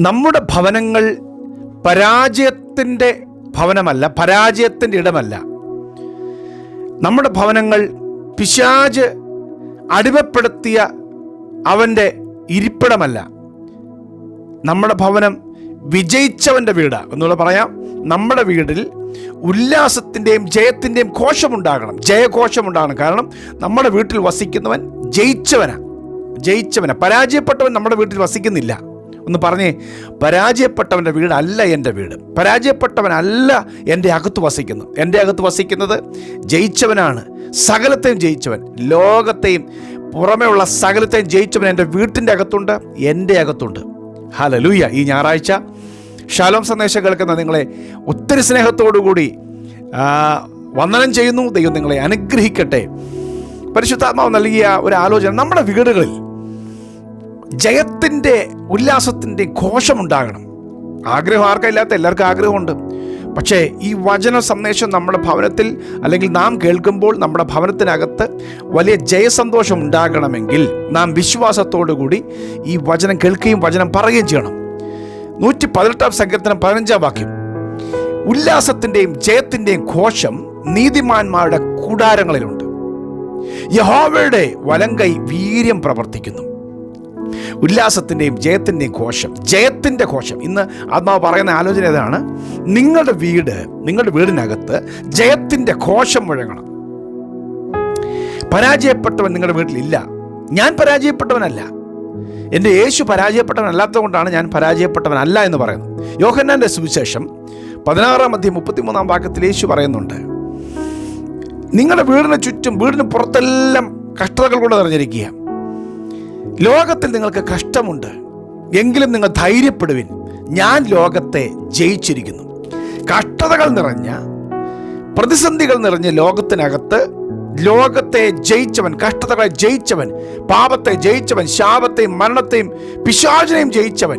നമ്മുടെ ഭവനങ്ങൾ പരാജയത്തിന്റെ ഭവനമല്ല പരാജയത്തിന്റെ ഇടമല്ല. നമ്മുടെ ഭവനങ്ങൾ പിശാജ് അടിമപ്പെടുത്തിയ അവന്റെ ഇരിപ്പിടമല്ല. നമ്മുടെ ഭവനം വിജയിച്ചവന്റെ വീടാണ് എന്നുള്ള പറയാം. നമ്മുടെ വീടിൽ ഉല്ലാസത്തിന്റെയും ജയത്തിന്റെയും ഘോഷമുണ്ടാകണം. ജയഘോഷമുണ്ടാകണം. കാരണം നമ്മുടെ വീട്ടിൽ വസിക്കുന്നവൻ ജയിച്ചവനാണ് ജയിച്ചവനാണ് പരാജയപ്പെട്ടവൻ നമ്മുടെ വീട്ടിൽ വസിക്കുന്നില്ല. ഒന്ന് പറഞ്ഞേ പരാജയപ്പെട്ടവന്റെ വീടല്ല എന്റെ വീട്. പരാജയപ്പെട്ടവനല്ല എന്റെ അകത്ത് വസിക്കുന്നു. എന്റെ അകത്ത് വസിക്കുന്നത് ജയിച്ചവനാണ്. സകലത്തെയും ജയിച്ചവൻ. ലോകത്തെയും പുറമേ ഉള്ള സകലത്തെയും ജയിച്ചവൻ എന്റെ വീട്ടിന്റെ അകത്തുണ്ട് എന്റെ അകത്തുണ്ട്. ഹലലൂയ ഈ ഞായറാഴ്ച ഷാലോം സന്ദേശം കേൾക്കുന്ന നിങ്ങളെ ഒത്തിരി സ്നേഹത്തോടുകൂടി വന്ദനം ചെയ്യുന്നു. ദൈവം നിങ്ങളെ അനുഗ്രഹിക്കട്ടെ. പരിശുദ്ധാത്മാവ് നൽകിയ ഒരു ആലോചന നമ്മുടെ വീടുകളിൽ ജയത്തിന്റെ ഉല്ലാസത്തിന്റെ ഘോഷമുണ്ടാകണം. ആഗ്രഹം ആർക്കില്ലാത്ത എല്ലാവർക്കും ആഗ്രഹമുണ്ട്. പക്ഷേ ഈ വചന സന്ദേശം നമ്മുടെ ഭവനത്തിൽ അല്ലെങ്കിൽ നാം കേൾക്കുമ്പോൾ നമ്മുടെ ഭവനത്തിനകത്ത് വലിയ ജയസന്തോഷം ഉണ്ടാകണമെങ്കിൽ നാം കൂടി ഈ വചനം കേൾക്കുകയും വചനം പറയുകയും ചെയ്യണം. നൂറ്റി പതിനെട്ടാം സങ്കീർത്തനം പതിനഞ്ചാം വാക്യം. ഉല്ലാസത്തിന്റെയും ജയത്തിന്റെയും ഘോഷം നീതിമാന്മാരുടെ കൂടാരങ്ങളിലുണ്ട്. യഹോവയുടെ വലങ്കൈ വീര്യം പ്രവർത്തിക്കുന്നു. ഉല്ലാസത്തിന്റെയും ജയത്തിന്റെയും കോശം ജയത്തിന്റെ കോശം ഇന്ന് ആത്മാവ് പറയുന്ന ആലോചന ഏതാണ്? നിങ്ങളുടെ വീട് നിങ്ങളുടെ വീടിനകത്ത് ജയത്തിന്റെ കോശം മുഴങ്ങണം. പരാജയപ്പെട്ടവൻ നിങ്ങളുടെ വീട്ടിലില്ല. ഞാൻ പരാജയപ്പെട്ടവനല്ല. എന്റെ യേശു പരാജയപ്പെട്ടവനല്ലാത്തത് കൊണ്ടാണ് ഞാൻ പരാജയപ്പെട്ടവനല്ല എന്ന് പറയുന്നത്. യോഹന്നാന്റെ സുവിശേഷം പതിനാറാം അധ്യയം മുപ്പത്തിമൂന്നാം വാക്യത്തിൽ യേശു പറയുന്നുണ്ട് നിങ്ങളുടെ വീടിന് ചുറ്റും വീടിന് പുറത്തെല്ലാം കഷ്ടതകൾ കൊണ്ട് നിറഞ്ഞിരിക്കുക ലോകത്തിൽ നിങ്ങൾക്ക് കഷ്ടമുണ്ട്. എങ്കിലും നിങ്ങൾ ധൈര്യപ്പെടുവിൻ. ഞാൻ ലോകത്തെ ജയിച്ചിരിക്കുന്നു. കഷ്ടതകൾ നിറഞ്ഞ പ്രതിസന്ധികൾ നിറഞ്ഞ ലോകത്തിനകത്ത് ലോകത്തെ ജയിച്ചവൻ കഷ്ടതകളെ ജയിച്ചവൻ പാപത്തെ ജയിച്ചവൻ ശാപത്തെയും മരണത്തെയും പിശാചിനെയും ജയിച്ചവൻ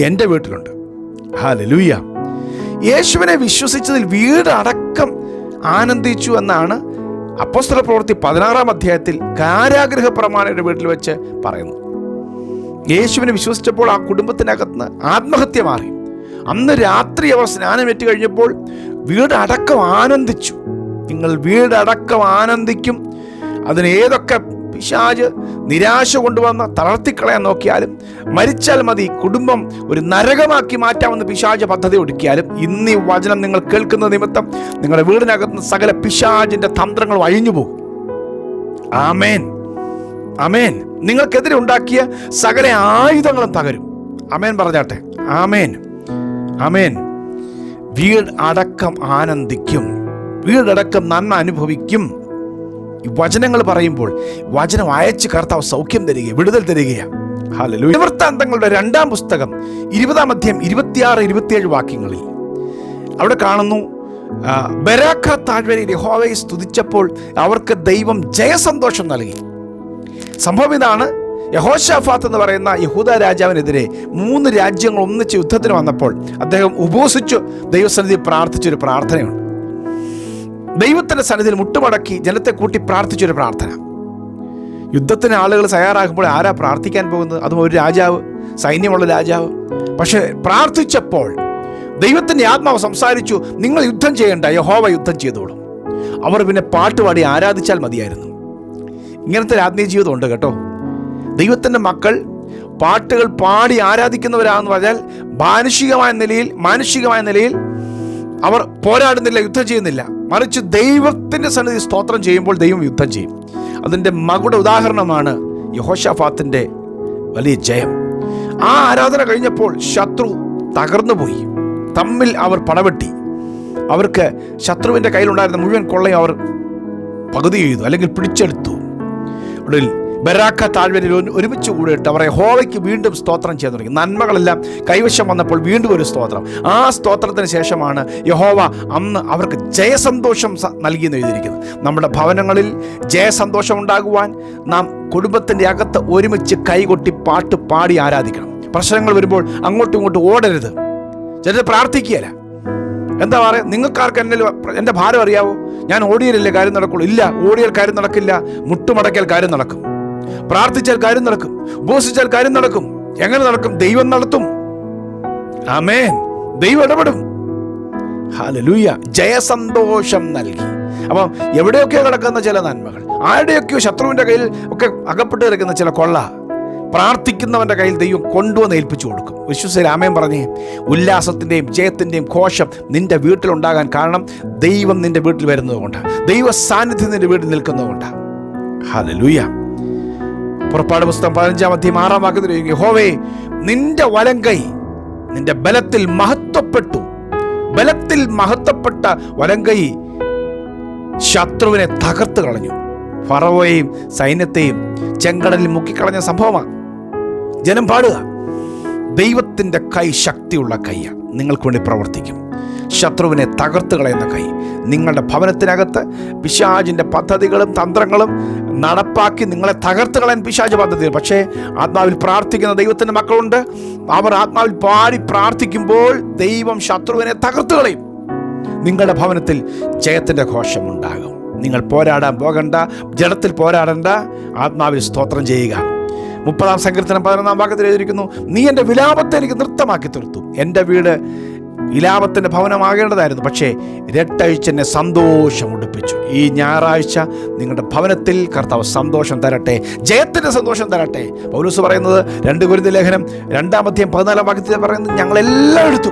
എന്റെ വീട്ടിലുണ്ട്. ഹാലലൂയ യേശുവിനെ വിശ്വസിച്ചതിൽ വീടടക്കം ആനന്ദിച്ചു എന്നാണ് അപ്പോസ്തല പ്രവൃത്തി പതിനാറാം അധ്യായത്തിൽ കാരാഗ്രഹ പ്രമാണിയുടെ വീട്ടിൽ വെച്ച് പറയുന്നു. യേശുവിനെ വിശ്വസിച്ചപ്പോൾ ആ കുടുംബത്തിനകത്ത് ആത്മഹത്യ മാറി. അന്ന് രാത്രി അവർ സ്നാനമേറ്റ് കഴിഞ്ഞപ്പോൾ വീടടക്കം ആനന്ദിച്ചു. നിങ്ങൾ വീടടക്കം ആനന്ദിക്കും. അതിന് ഏതൊക്കെ പിശാജ് നിരാശ കൊണ്ടുവന്ന് തളർത്തിക്കളയാൻ നോക്കിയാലും മരിച്ചാൽ മതി കുടുംബം ഒരു നരകമാക്കി മാറ്റാമെന്ന് പിശാജ് പദ്ധതി ഒടുക്കിയാലും ഇന്ന് ഈ വചനം നിങ്ങൾ കേൾക്കുന്ന നിമിത്തം നിങ്ങളുടെ വീടിനകത്ത് സകല പിശാജിന്റെ തന്ത്രങ്ങൾ അഴിഞ്ഞു പോകും. ആമേൻ. അമേൻ നിങ്ങൾക്കെതിരെ ഉണ്ടാക്കിയ സകല ആയുധങ്ങളും തകരും. അമേൻ പറഞ്ഞാട്ടെ. ആമേൻ. അമേൻ വീട് അടക്കം ആനന്ദിക്കും. വീടടക്കം നന്മ അനുഭവിക്കും. ഈ വചനങ്ങൾ പറയുമ്പോൾ വചനം അയച്ച് കർത്താവ് സൗഖ്യം തരിക വിടുതൽ തരികയാണ് ഹല്ലേലൂയ. നിവൃത്താന്തങ്ങളുടെ രണ്ടാം പുസ്തകം ഇരുപതാം അധ്യായം ഇരുപത്തിയാറ് ഇരുപത്തിയേഴ് വാക്യങ്ങളിൽ. അവിടെ കാണുന്നു ബരാഖ താഴ്വരയിൽ യഹോവയെ സ്തുതിച്ചപ്പോൾ അവർക്ക് ദൈവം ജയസന്തോഷം നൽകി. സംഭവം ഇതാണ് യഹോഷാഫാത്ത് എന്ന് പറയുന്ന യഹൂദ രാജാവിനെതിരെ മൂന്ന് രാജ്യങ്ങൾ ഒന്നിച്ച് യുദ്ധത്തിന് വന്നപ്പോൾ അദ്ദേഹം ഉപവസിച്ചു ദൈവസന്നിധി പ്രാർത്ഥിച്ചൊരു പ്രാർത്ഥനയുണ്ട്. ദൈവത്തിന്റെ സന്നിധിയിൽ മുട്ടുമടക്കി ജനത്തെ കൂട്ടി പ്രാർത്ഥിച്ചൊരു പ്രാർത്ഥന. യുദ്ധത്തിന് ആളുകൾ തയ്യാറാകുമ്പോൾ ആരാ പ്രാർത്ഥിക്കാൻ പോകുന്നത്? അതും ഒരു രാജാവ് സൈന്യമുള്ള രാജാവ്. പക്ഷേ പ്രാർത്ഥിച്ചപ്പോൾ ദൈവത്തിന്റെ ആത്മാവ് സംസാരിച്ചു നിങ്ങൾ യുദ്ധം ചെയ്യേണ്ട യഹോവ യുദ്ധം ചെയ്തോളും. അവർ പിന്നെ പാട്ടുപാടി ആരാധിച്ചാൽ മതിയായിരുന്നു. ഇങ്ങനത്തെ ഒരു ആത്മീയ ജീവിതം ഉണ്ട് കേട്ടോ. ദൈവത്തിന്റെ മക്കൾ പാട്ടുകൾ പാടി ആരാധിക്കുന്നവരാണെന്ന് പറഞ്ഞാൽ മാനുഷികമായ നിലയിൽ മാനുഷികമായ നിലയിൽ അവർ പോരാടുന്നില്ല യുദ്ധം ചെയ്യുന്നില്ല. മറിച്ച് ദൈവത്തിന്റെ സന്നിധി സ്തോത്രം ചെയ്യുമ്പോൾ ദൈവം യുദ്ധം ചെയ്യും. അതിന്റെ മകുട ഉദാഹരണമാണ് യഹോഷഫാത്തിന്റെ വലിയ ജയം. ആ ആരാധന കഴിഞ്ഞപ്പോൾ ശത്രു തകർന്നുപോയി തമ്മിൽ അവർ പടവെട്ടി. അവർക്ക് ശത്രുവിന്റെ കയ്യിലുണ്ടായിരുന്ന മുഴുവൻ കൊള്ളയും അവർ പകുതി ചെയ്തു അല്ലെങ്കിൽ പിടിച്ചെടുത്തു. ഒടുവിൽ ബരാക്ക താഴ്വരയിൽ ഒരു- ഒരുമിച്ച് കൂടിയിട്ട് അവരെ ഹോവയ്ക്ക് വീണ്ടും സ്തോത്രം ചെയ്യാൻ തുടങ്ങി. നന്മകളെല്ലാം കൈവശം വന്നപ്പോൾ വീണ്ടും ഒരു സ്തോത്രം. ആ സ്തോത്രത്തിന് ശേഷമാണ് യഹോവ അന്ന് അവർക്ക് ജയസന്തോഷം നൽകി എഴുതിയിരിക്കുന്നത്. നമ്മുടെ ഭവനങ്ങളിൽ ജയസന്തോഷം ഉണ്ടാകുവാൻ നാം കുടുംബത്തിന്റെ അകത്ത് ഒരുമിച്ച് കൈകൊട്ടി പാട്ട് പാടി ആരാധിക്കണം. പ്രശ്നങ്ങൾ വരുമ്പോൾ അങ്ങോട്ടും ഇങ്ങോട്ടും ഓടരുത്. ചിലർ പ്രാർത്ഥിക്കുകയല്ല. എന്താ പറയുക നിങ്ങൾക്കാർക്ക് എന്നെ എന്റെ ഭാരം അറിയാവോ? ഞാൻ ഓടിയാലല്ലേ കാര്യം നടക്കുള്ളൂ. ഇല്ല ഓടിയാൽ കാര്യം നടക്കില്ല മുട്ടുമടക്കിയാൽ കാര്യം നടക്കും. പ്രാർത്ഥിച്ചാൽ കാര്യം നടക്കും ഉപവസിച്ചാൽ കാര്യം നടക്കും എങ്ങനെ നടക്കും ദൈവം നടത്തും. ആമേൻ. ദൈവം ഇടപെടും. ഹാലലൂയ ജയസന്തോഷം നൽകി. അപ്പം എവിടെയൊക്കെയോ കിടക്കുന്ന ചില നന്മകൾ ആരുടെയൊക്കെയോ ശത്രുവിന്റെ കയ്യിൽ ഒക്കെ അകപ്പെട്ട് കിടക്കുന്ന ചില കൊള്ള പ്രാർത്ഥിക്കുന്നവന്റെ കയ്യിൽ ദൈവം കൊണ്ടുവന്ന് ഏൽപ്പിച്ചു കൊടുക്കും. വിശ്വസ രാമയം പറഞ്ഞേ ഉല്ലാസത്തിന്റെയും ജയത്തിന്റെയും ഘോഷം നിന്റെ വീട്ടിലുണ്ടാകാൻ കാരണം ദൈവം നിന്റെ വീട്ടിൽ വരുന്നതുകൊണ്ടാണ് ദൈവ സാന്നിധ്യം നിന്റെ വീട്ടിൽ നിൽക്കുന്നതുകൊണ്ടാണ് ഹാലലൂയ പുറപ്പാട് പുസ്തകം പതിനഞ്ചാം അധ്യയം ആറാം വാക്യത്തിൽ ഹോവേ നിന്റെ വലം കൈ നിന്റെ ബലത്തിൽ മഹത്വപ്പെട്ടു. ബലത്തിൽ മഹത്വപ്പെട്ട വലം കൈ ശത്രുവിനെ തകർത്ത് കളഞ്ഞു. ഫറവോയെയും സൈന്യത്തെയും ചെങ്കടലിൽ മുക്കിക്കളഞ്ഞ സംഭവമാണ് ജനം പാടുക. ദൈവത്തിന്റെ കൈ ശക്തിയുള്ള കൈയാണ് നിങ്ങൾക്ക് വേണ്ടി പ്രവർത്തിക്കും. ശത്രുവിനെ തകർത്ത് കളയുന്ന കൈ. നിങ്ങളുടെ ഭവനത്തിനകത്ത് പിശാജിന്റെ പദ്ധതികളും തന്ത്രങ്ങളും നടപ്പാക്കി നിങ്ങളെ തകർത്ത് കളയാൻ പിശാജ് പദ്ധതികൾ. പക്ഷേ ആത്മാവിൽ പ്രാർത്ഥിക്കുന്ന ദൈവത്തിന്റെ മക്കളുണ്ട്. അവർ ആത്മാവിൽ പാടി പ്രാർത്ഥിക്കുമ്പോൾ ദൈവം ശത്രുവിനെ തകർത്ത് കളയും. നിങ്ങളുടെ ഭവനത്തിൽ ജയത്തിന്റെ ഘോഷമുണ്ടാകും നിങ്ങൾ പോരാടാൻ പോകണ്ട ജഡത്തിൽ പോരാടണ്ട. ആത്മാവിൽ സ്തോത്രം ചെയ്യുക. മുപ്പതാം സങ്കീർത്തനം പതിനൊന്നാം ഭാഗത്തിൽ എഴുതിയിരിക്കുന്നു നീ എന്റെ വിലാപത്തെ എനിക്ക് നൃത്തമാക്കി തീർത്തു. എന്റെ വീട് വിലാപത്തിന്റെ ഭവനമാകേണ്ടതായിരുന്നു. പക്ഷേ രട്ടഴിച്ചെന്നെ സന്തോഷം ഉടുപ്പിച്ചു. ഈ ഞായറാഴ്ച നിങ്ങളുടെ ഭവനത്തിൽ കർത്താവ് സന്തോഷം തരട്ടെ. ജയത്തിന്റെ സന്തോഷം തരട്ടെ. പൗലൂസ് പറയുന്നത് രണ്ട് ഗുരുതി ലേഖനം രണ്ടാമത്തെയും പതിനാലാം വാക്യത്തിൽ പറയുന്നത് ഞങ്ങളെല്ലാം എടുത്തു.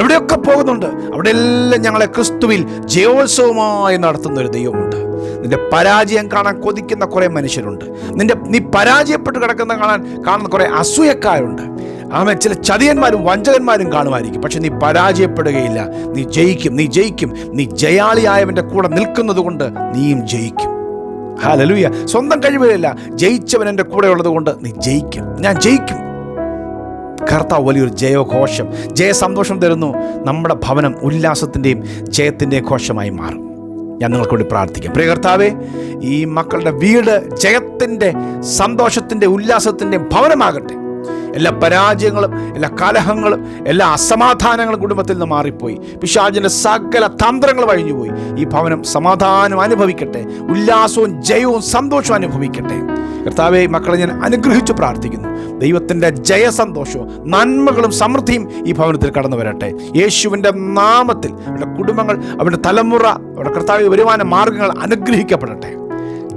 എവിടെയൊക്കെ പോകുന്നുണ്ട്? അവിടെയെല്ലാം ഞങ്ങളെ ക്രിസ്തുവിൽ ജയോത്സവമായി നടത്തുന്ന ഒരു ദൈവമുണ്ട്. നിന്റെ പരാജയം കാണാൻ കൊതിക്കുന്ന കുറേ മനുഷ്യരുണ്ട്. നിന്റെ നീ പരാജയപ്പെട്ട് കിടക്കുന്ന കാണാൻ കാണുന്ന കുറേ അസൂയക്കാരുണ്ട്. ആമേ ചില ചതിയന്മാരും വഞ്ചകന്മാരും കാണുമായിരിക്കും. പക്ഷെ നീ പരാജയപ്പെടുകയില്ല. നീ ജയിക്കും നീ ജയിക്കും. നീ ജയാളിയായവന്റെ കൂടെ നിൽക്കുന്നത് കൊണ്ട് നീയും ജയിക്കും. ഹാലലൂയ സ്വന്തം കഴിവിലല്ല ജയിച്ചവൻ എന്റെ കൂടെ ഉള്ളത് കൊണ്ട് നീ ജയിക്കും. ഞാൻ ജയിക്കും. കർത്താവ് വലിയൊരു ജയഘോഷം ജയസന്തോഷം തരുന്നു. നമ്മുടെ ഭവനം ഉല്ലാസത്തിന്റെയും ജയത്തിന്റെയും ഘോഷമായി മാറും. ഞാൻ നിങ്ങൾക്ക് വേണ്ടി പ്രാർത്ഥിക്കാം. പ്രിയ കർത്താവെ ഈ മക്കളുടെ വീട് ജയത്തിന്റെ സന്തോഷത്തിന്റെ ഉല്ലാസത്തിന്റെയും ഭവനമാകട്ടെ. എല്ലാ പരാജയങ്ങളും എല്ലാ കലഹങ്ങളും എല്ലാ അസമാധാനങ്ങളും കുടുംബത്തിൽ നിന്ന് മാറിപ്പോയി. പിശാചിന്റെ സകല തന്ത്രങ്ങൾ വഴിഞ്ഞുപോയി. ഈ ഭവനം സമാധാനം അനുഭവിക്കട്ടെ ഉല്ലാസവും ജയവും സന്തോഷവും അനുഭവിക്കട്ടെ. കർത്താവെ മക്കളെ ഞാൻ അനുഗ്രഹിച്ചു പ്രാർത്ഥിക്കുന്നു. ദൈവത്തിന്റെ ജയസന്തോഷവും നന്മകളും സമൃദ്ധിയും ഈ ഭവനത്തിൽ കടന്നു വരട്ടെ. യേശുവിന്റെ നാമത്തിൽ അവരുടെ കുടുംബങ്ങൾ അവരുടെ തലമുറ അവരുടെ കർത്താവ് വരുമാന മാർഗങ്ങൾ അനുഗ്രഹിക്കപ്പെടട്ടെ.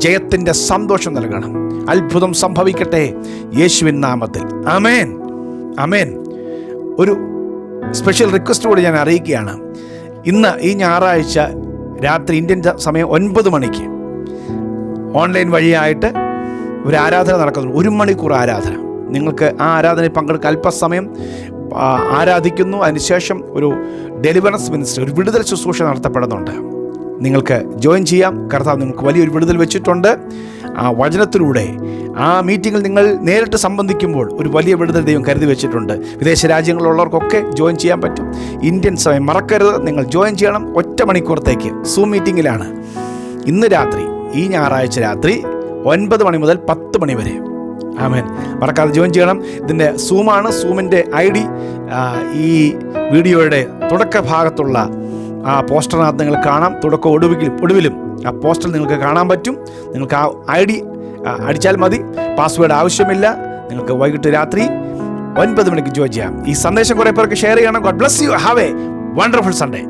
ജയത്തിന്റെ സന്തോഷം നൽകണം. അത്ഭുതം സംഭവിക്കട്ടെ. യേശുവിൻ നാമത്തിൽ. അമേൻ അമേൻ ഒരു സ്പെഷ്യൽ റിക്വസ്റ്റ് കൂടി ഞാൻ അറിയിക്കുകയാണ്. ഇന്ന് ഈ ഞായറാഴ്ച രാത്രി ഇന്ത്യൻ സമയം ഒൻപത് മണിക്ക് ഓൺലൈൻ വഴിയായിട്ട് ഒരു ആരാധന നടക്കുന്നു ഒരു മണിക്കൂർ ആരാധന. നിങ്ങൾക്ക് ആ ആരാധനയിൽ പങ്കെടുക്കുക അല്പസമയം ആരാധിക്കുന്നു. അതിനുശേഷം ഒരു ഡെലിവറൻസ് മിനിസ്റ്റർ ഒരു വിടുതൽ ശുശ്രൂഷ നടത്തപ്പെടുന്നുണ്ട്. നിങ്ങൾക്ക് ജോയിൻ ചെയ്യാം. കർത്താവ് നിങ്ങൾക്ക് വലിയൊരു വിടുതൽ വെച്ചിട്ടുണ്ട്. ആ വചനത്തിലൂടെ ആ മീറ്റിങ്ങിൽ നിങ്ങൾ നേരിട്ട് സംബന്ധിക്കുമ്പോൾ ഒരു വലിയ വിടുതൽ ദൈവം കരുതി വെച്ചിട്ടുണ്ട്. വിദേശ രാജ്യങ്ങളിലുള്ളവർക്കൊക്കെ ജോയിൻ ചെയ്യാൻ പറ്റും. ഇന്ത്യൻ സമയം മറക്കരുത്. നിങ്ങൾ ജോയിൻ ചെയ്യണം ഒറ്റ മണിക്കൂറത്തേക്ക്. സൂം മീറ്റിങ്ങിലാണ്. ഇന്ന് രാത്രി ഈ ഞായറാഴ്ച രാത്രി ഒൻപത് മണി മുതൽ പത്ത് മണി വരെ. ആമേൻ. മറക്കാതെ ജോയിൻ ചെയ്യണം. ഇതിന്റെ സൂമാണ് സൂമിന്റെ ഐ ഡി ഈ വീഡിയോയുടെ തുടക്ക ഭാഗത്തുള്ള ആ പോസ്റ്ററിനകത്ത് നിങ്ങൾ കാണാം. തുടക്കം ഒടുവിലും ഒടുവിലും ആ പോസ്റ്റർ നിങ്ങൾക്ക് കാണാൻ പറ്റും. നിങ്ങൾക്ക് ആ ഐ ഡി അടിച്ചാൽ മതി. പാസ്വേഡ് ആവശ്യമില്ല. നിങ്ങൾക്ക് വൈകിട്ട് രാത്രി ഒൻപത് മണിക്ക് ജോയിൻ ചെയ്യാം. ഈ സന്ദേശം കുറേ പേർക്ക് ഷെയർ ചെയ്യണം. God bless you. Have a wonderful Sunday.